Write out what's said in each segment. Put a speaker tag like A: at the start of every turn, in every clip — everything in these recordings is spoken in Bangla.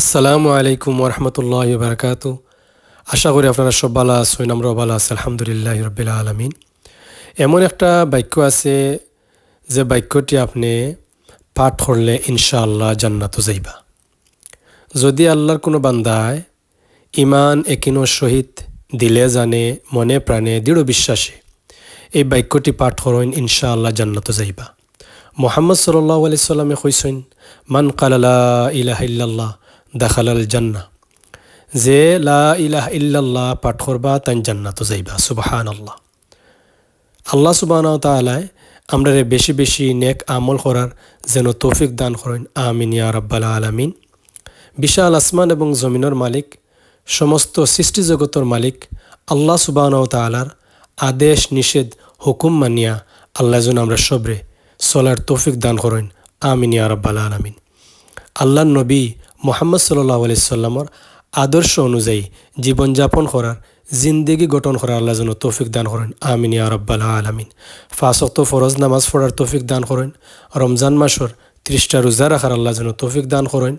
A: আসসালামু আলাইকুম ওরহমতুল্লাহ বারকাত আশা করি আপনারা সব ভালো আছেন, আমরাও ভালো আছি, আলহামদুলিল্লাহ রবিল আলমিন। এমন একটা বাক্য আছে যে বাক্যটি আপনি পাঠ করলে ইনশাআল্লাহ জান্নাত যাইবা। যদি আল্লাহর কোনো বান্দায় ইমান একিনো সহিত দিলে জানে, মনে প্রাণে, দৃঢ় বিশ্বাসে এই বাক্যটি পাঠ করেন, ইনশাআল্লাহ জান্নাত যাইবা। মোহাম্মদ সাল্লাহ আলি সাল্লামে কইসেন মান কালালা ইলাহ ইল্লাল্লাহ দাখালাল জান্না যে লা ইলাহ ইল্লাল্লাহ পাঠ করবা তাই জান্নাত যাইবা। সুবাহান আল্লাহ আল্লাহ সুবাহ তালায় আমরা বেশি বেশি নেক আমল করার যেন তৌফিক দান করেন। আমিন ইয়া রব্বাল আলমিন। বিশাল আসমান এবং জমিনের মালিক, সমস্ত সৃষ্টি জগতের মালিক, আল্লাহ সুবাহ তালার আদেশ, নিষেধ, হুকুম মানিয়া আল্লাহ যেন আমরা সবরে চলার তৌফিক দান করেন। আমিন ইয়া রব্বাল আলমিন। আল্লাহ নবী মোহাম্মদ সাল্লাহ আলাইসাল্লামর আদর্শ অনুযায়ী জীবনযাপন করার, জিন্দেগি গঠন করার আল্লাহ যেন তৌফিক দান করেন। আমিন ইয়া রব্বাল আলমিন। ফাঁসক্ত ফরজ নামাজ পড়ার তৌফিক দান করেন। রমজান মাসর ত্রিশটা রোজা রাখার আল্লাহ যেন তৌফিক দান করেন।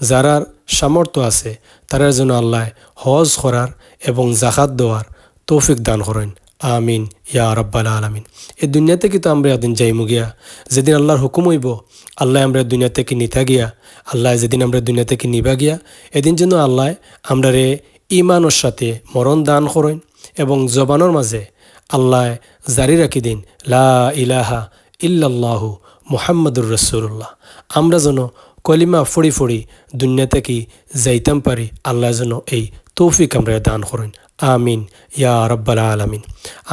A: যারার সামর্থ্য আছে তারার জন্য আল্লাহ হজ করার এবং জাকাত দেওয়ার তৌফিক দান করেন। আমিন ইয়া রব্বাল আলমিন এই দুনিয়াতে কিন্তু আমরা একদিন যাইমু গিয়া যেদিন আল্লাহর হুকুম হইব আল্লাহ আমরা দুনিয়া থেকে নিতা গিয়া আল্লাহ যেদিন আমরা দুনিয়া থেকে নিবা গিয়া এদিন যেন আল্লাহ আমরা রে ইমানোর সাথে মরণ দান করেন এবং জবানোর মাঝে আল্লাহ জারি রাখি দিন লা ইলাহা ইল্লাল্লাহু মুহাম্মদুর রসুল্লাহ আমরা যেন কলিমা ফড়ি ফড়ি দুনিয়া থেকে যাইতাম পারি আল্লাহ যেন এই তৌফিক আমরা দান করেন আমিন, ইয়া রব্বাল আলমিন।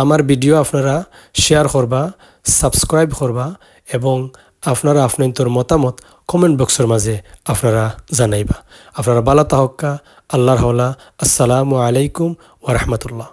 A: আমার ভিডিও আপনারা শেয়ার করবা, সাবস্ক্রাইব করবা এবং আপনারা আপনার মতামত কমেন্ট বক্সের মাঝে আপনারা জানাইবা। আপনারা বালা তাহক্কা আল্লাহর হওলা, আসসালামু আলাইকুম ওরহমতুল্লাহ